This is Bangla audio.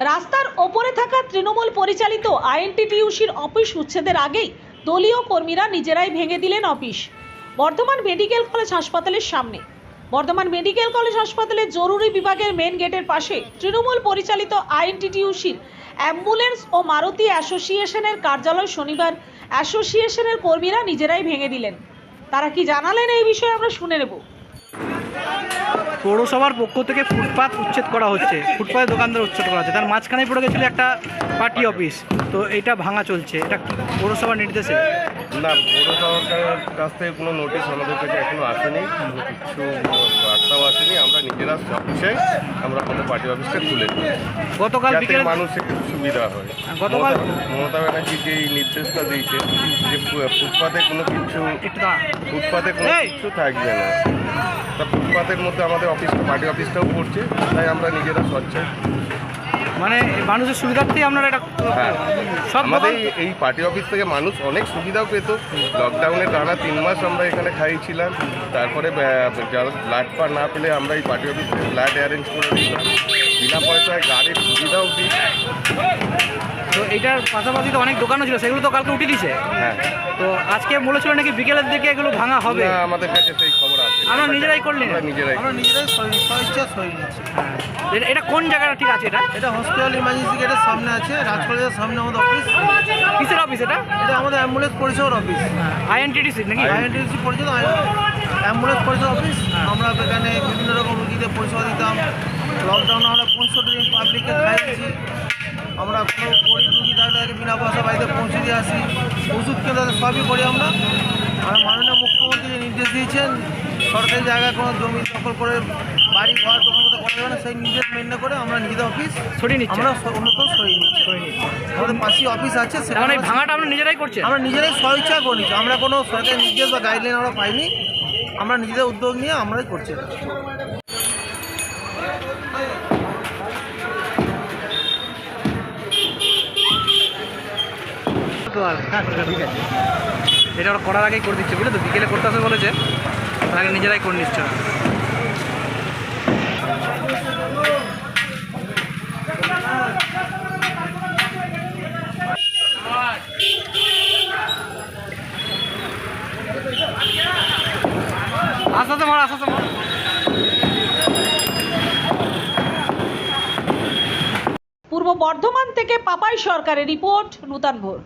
রাস্তার ওপরে থাকা তৃণমূল পরিচালিত আইএনটিটিউসির অফিস উচ্ছেদের আগেই দলীয় কর্মীরা নিজেরাই ভেঙে দিলেন অফিস। বর্ধমান মেডিকেল কলেজ হাসপাতালের সামনে। বর্ধমান মেডিকেল কলেজ হাসপাতালের জরুরি বিভাগের মেন গেটের পাশে তৃণমূল পরিচালিত আইএনটিটিউসির অ্যাম্বুলেন্স ও মারুতি অ্যাসোসিয়েশনের কার্যালয় শনিবার অ্যাসোসিয়েশনের কর্মীরা নিজেরাই ভেঙে দিলেন। তারা কি জানালেন এই বিষয়ে আমরা শুনে নেব। পৌরসভার পক্ষ থেকে ফুটপাত উচ্ছেদ করা হচ্ছে। ফুটপাথে দোকানদার উচ্ছেদ করা হচ্ছে। তার মাঝখানে পড়ে গেছিল একটা পার্টি অফিস। তো এটা ভাঙা চলছে। এটা পৌরসভার নির্দেশে। না পৌরসভার কাছ থেকে কোনো নোটিশ আমাদের কাছে এখনও আসেনি। কিছু বার্তাও আসেনি। আমরা নিজেরা অফিসে আমরা কোনো পার্টি অফিসটা খুলে দিই গতকাল বিকেলে মানুষের সুবিধা হয়। গতকাল- মমতা- ব্যানার্জি যে এই নির্দেশটা দিয়েছে যে ফুটপাতে কোনো কিছু ফুটপাতে কোনো কিছু থাকবে না। তা ফুটপাতের মধ্যে আমাদের অফিস পার্টি অফিসটাও পড়ছে তাই আমরা নিজেরা স্বচ্ছ। মানে মানুষের সুবিধার্থেই আপনারা এটা হ্যাঁ। সব আমাদের এই- পার্টি অফিস থেকে মানুষ অনেক সুবিধাও পেত। লকডাউনে টানা তিন মাস আমরা এখানে খাইয়েছিলাম তারপরে আহ, যারা ব্লাড পা না পেলে আমরা এই পার্টি অফিস থেকে ফ্ল্যাট অ্যারেঞ্জ করে দিলাম। বিনা পয়সায় গাড়ির সুবিধাও দিই। তো এটার পাশাপাশি তো অনেক দোকানও ছিল সেগুলো তো কালকে উঠে দিছে হ্যাঁ। তো আজকে বলেছিল নাকি বিকেলের দিকে এগুলো ভাঙা হবে? আমাদের কাছে সেই খবর আমরা নিজেরাই করলেন? আমরা নিজেরাই আমরা নিজেরাই স্বইচ্ছা সই নিচ্ছি হ্যাঁ। এটা- কোন জায়গাটা ঠিক আছে এটা? এটা হসপিটাল ইমার্জেন্সি গেটের সামনে আছে রাজ কলেজের সামনে আমাদের অফিস কিসের অফিস এটা? এটা আমাদের অ্যাম্বুলেন্স পরিষেবার অফিস আইএনটিডিসি নাকি? আইএনটিসি পরিষদ অ্যাম্বুলেন্স পরিষদ অফিস আমরা এখানে বিভিন্ন রকম রুগীদের পরিষেবা দিতাম। লকডাউনে আমরা পঁয়ষট্টি দিন পাবলিককে খাইয়েছি আমরা কোনো গরিব রুগী থাকলে বিনা পয়সা বাড়িতে পৌঁছে দিয়ে আসি। ওষুধ কেন্দ্র সবই করি আমরা। আর মাননীয় মুখ্যমন্ত্রী নির্দেশ দিয়েছেন সরকারি জায়গায় কোনো জমি দখল করে বাড়ি ঘর দখল করতে করা যাবে না সেই নির্দেশ মেনে করে আমরা নিজেদের অফিস সরিয়ে নিচ্ছি। আমরা উন্নত সরিয়ে নিচ্ছি। আমাদের পাশেই অফিস আছে মানে সেখানে ভাঙাটা আমরা নিজেরাই করছি? আমরা নিজেরাই স্বইচ্ছা করে নিচ্ছি। আমরা কোনো সরকারি নির্দেশ বা গাইডলাইন আমরা পাইনি। আমরা নিজেদের উদ্যোগ নিয়ে আমরাই করছি। আছে। এটা ওরা করার আগেই করে দিচ্ছে। বুঝলে তো? বিকেলে করতে আসবে বলেছে। আগে নিজেরাই করে নিচ্ছে। আস্তে মার মার। পূর্ব বর্ধমান থেকে পাপাই সরকারের রিপোর্ট নূতন ভোর